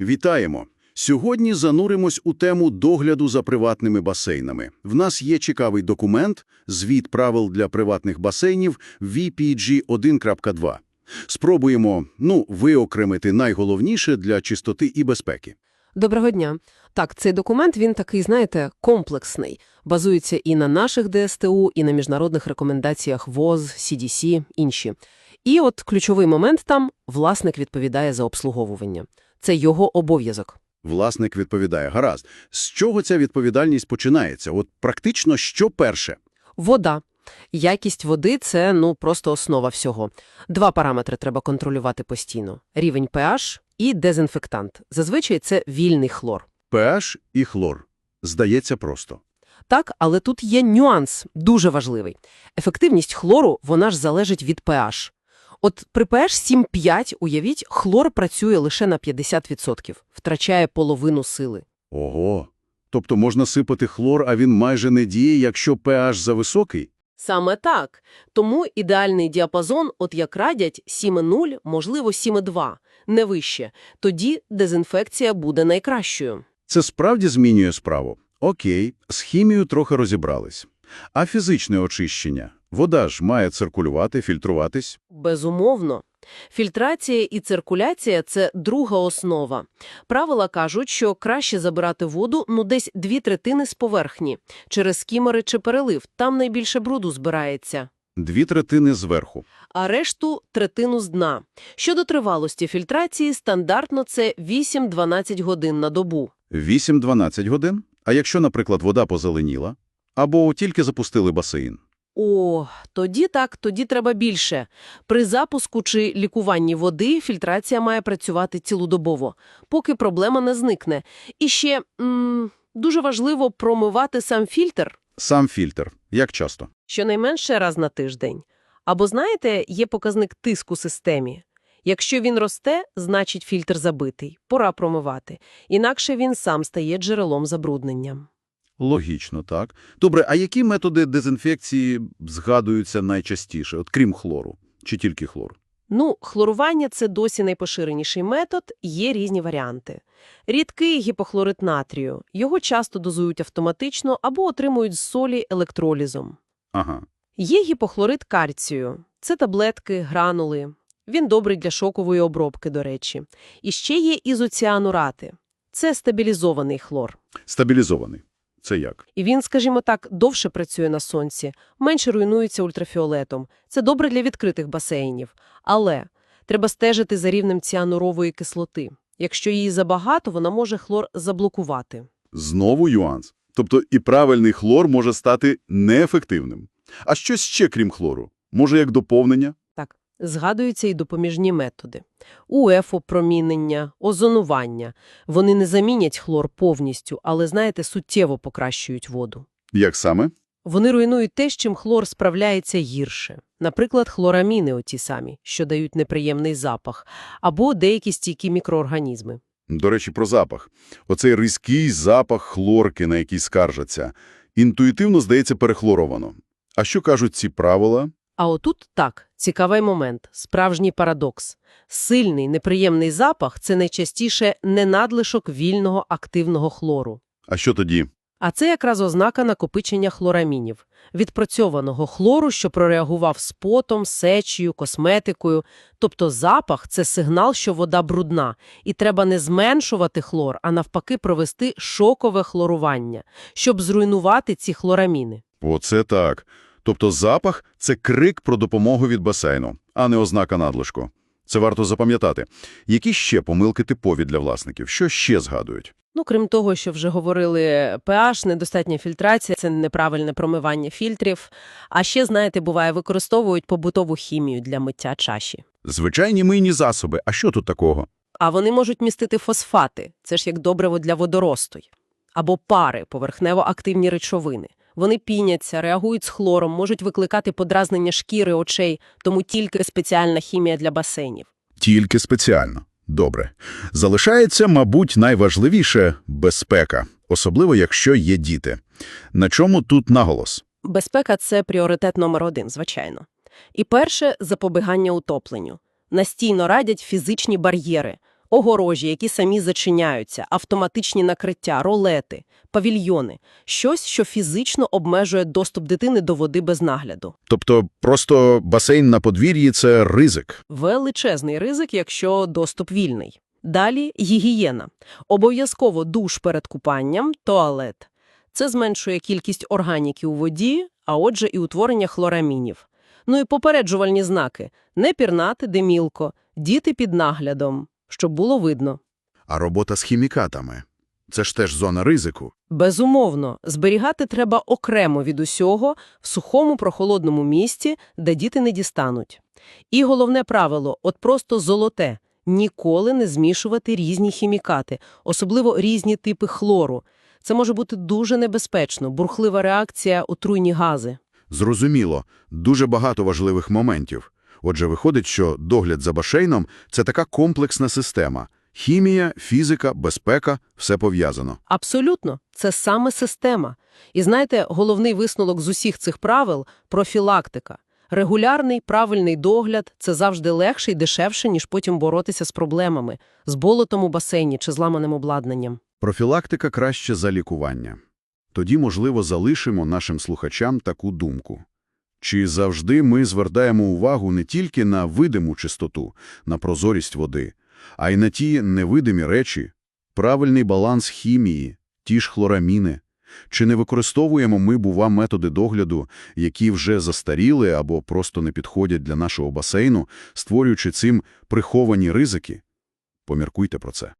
Вітаємо! Сьогодні зануримось у тему догляду за приватними басейнами. В нас є цікавий документ «Звіт правил для приватних басейнів VPG 1.2». Спробуємо, ну, виокремити найголовніше для чистоти і безпеки. Доброго дня. Так, цей документ, він такий, знаєте, комплексний. Базується і на наших ДСТУ, і на міжнародних рекомендаціях ВОЗ, CDC, інші. І от ключовий момент там – власник відповідає за обслуговування. Це його обов'язок. Власник відповідає, гаразд. З чого ця відповідальність починається? От практично що перше? Вода. Якість води – це, ну, просто основа всього. Два параметри треба контролювати постійно. Рівень pH і дезінфектант. Зазвичай це вільний хлор. pH і хлор. Здається просто. Так, але тут є нюанс, дуже важливий. Ефективність хлору, вона ж залежить від pH. От при pH 7,5, уявіть, хлор працює лише на 50%, втрачає половину сили. Ого! Тобто можна сипати хлор, а він майже не діє, якщо pH зависокий? Саме так. Тому ідеальний діапазон, от як радять, 7,0, можливо 7,2, не вище. Тоді дезінфекція буде найкращою. Це справді змінює справу. Окей, з хімією трохи розібрались. А фізичне очищення? Вода ж має циркулювати, фільтруватись. Безумовно. Фільтрація і циркуляція – це друга основа. Правила кажуть, що краще забирати воду ну десь дві третини з поверхні. Через скімери чи перелив, там найбільше бруду збирається. Дві третини зверху. А решту – третину з дна. Щодо тривалості фільтрації, стандартно це 8-12 годин на добу. 8-12 годин? А якщо, наприклад, вода позеленіла? Або тільки запустили басейн? О, тоді так, тоді треба більше. При запуску чи лікуванні води фільтрація має працювати цілодобово, поки проблема не зникне. І ще м дуже важливо промивати сам фільтр Сам фільтр. Як часто? щонайменше раз на тиждень. Або, знаєте, є показник тиску системі. Якщо він росте, значить фільтр забитий, пора промивати. Інакше він сам стає джерелом забруднення. Логічно, так. Добре, а які методи дезінфекції згадуються найчастіше, от крім хлору? Чи тільки хлор? Ну, хлорування – це досі найпоширеніший метод, є різні варіанти. Рідкий гіпохлорид натрію. Його часто дозують автоматично або отримують з солі електролізом. Ага. Є гіпохлорид кальцію. Це таблетки, гранули. Він добрий для шокової обробки, до речі. І ще є ізоціанурати. Це стабілізований хлор. Стабілізований. Це як? І він, скажімо так, довше працює на сонці, менше руйнується ультрафіолетом. Це добре для відкритих басейнів. Але треба стежити за рівнем ціанурової кислоти. Якщо її забагато, вона може хлор заблокувати. Знову юанс. Тобто і правильний хлор може стати неефективним. А щось ще крім хлору? Може, як доповнення? Згадуються і допоміжні методи. УЕФО-промінення, озонування. Вони не замінять хлор повністю, але, знаєте, суттєво покращують воду. Як саме? Вони руйнують те, з чим хлор справляється гірше. Наприклад, хлораміни оті самі, що дають неприємний запах, або деякі стійкі мікроорганізми. До речі, про запах. Оцей різкий запах хлорки, на який скаржаться. Інтуїтивно, здається, перехлоровано. А що кажуть ці правила? А отут так, цікавий момент, справжній парадокс. Сильний, неприємний запах – це найчастіше не надлишок вільного активного хлору. А що тоді? А це якраз ознака накопичення хлорамінів. Відпрацьованого хлору, що прореагував з потом, сечею, косметикою. Тобто запах – це сигнал, що вода брудна. І треба не зменшувати хлор, а навпаки провести шокове хлорування, щоб зруйнувати ці хлораміни. Оце так. Тобто запах – це крик про допомогу від басейну, а не ознака надлишку. Це варто запам'ятати. Які ще помилки типові для власників? Що ще згадують? Ну, крім того, що вже говорили, pH, недостатня фільтрація, це неправильне промивання фільтрів. А ще, знаєте, буває, використовують побутову хімію для миття чаші. Звичайні мийні засоби. А що тут такого? А вони можуть містити фосфати, це ж як добриво для водоросту. Або пари, поверхнево-активні речовини. Вони піняться, реагують з хлором, можуть викликати подразнення шкіри, очей, тому тільки спеціальна хімія для басейнів. Тільки спеціально. Добре. Залишається, мабуть, найважливіше – безпека, особливо якщо є діти. На чому тут наголос? Безпека – це пріоритет номер один, звичайно. І перше – запобігання утопленню. Настійно радять фізичні бар'єри. Огорожі, які самі зачиняються, автоматичні накриття, ролети, павільйони – щось, що фізично обмежує доступ дитини до води без нагляду. Тобто просто басейн на подвір'ї – це ризик. Величезний ризик, якщо доступ вільний. Далі – гігієна. Обов'язково душ перед купанням, туалет. Це зменшує кількість органіки у воді, а отже і утворення хлорамінів. Ну і попереджувальні знаки – не пірнати, де мілко, діти під наглядом, щоб було видно. А робота з хімікатами – це ж теж зона ризику. Безумовно, зберігати треба окремо від усього в сухому прохолодному місці, де діти не дістануть. І головне правило, от просто золоте – ніколи не змішувати різні хімікати, особливо різні типи хлору. Це може бути дуже небезпечно, бурхлива реакція, отруйні гази. Зрозуміло, дуже багато важливих моментів. Отже, виходить, що догляд за басейном – це така комплексна система. Хімія, фізика, безпека – все пов'язано. Абсолютно, це саме система. І знаєте, головний висновок з усіх цих правил – профілактика. Регулярний, правильний догляд – це завжди легше і дешевше, ніж потім боротися з проблемами, з болотом у басейні чи зламаним обладнанням. Профілактика краще за лікування. Тоді, можливо, залишимо нашим слухачам таку думку. Чи завжди ми звертаємо увагу не тільки на видиму чистоту, на прозорість води, а й на ті невидимі речі, правильний баланс хімії, ті ж хлораміни? Чи не використовуємо ми, бува, методи догляду, які вже застаріли або просто не підходять для нашого басейну, створюючи цим приховані ризики? Поміркуйте про це.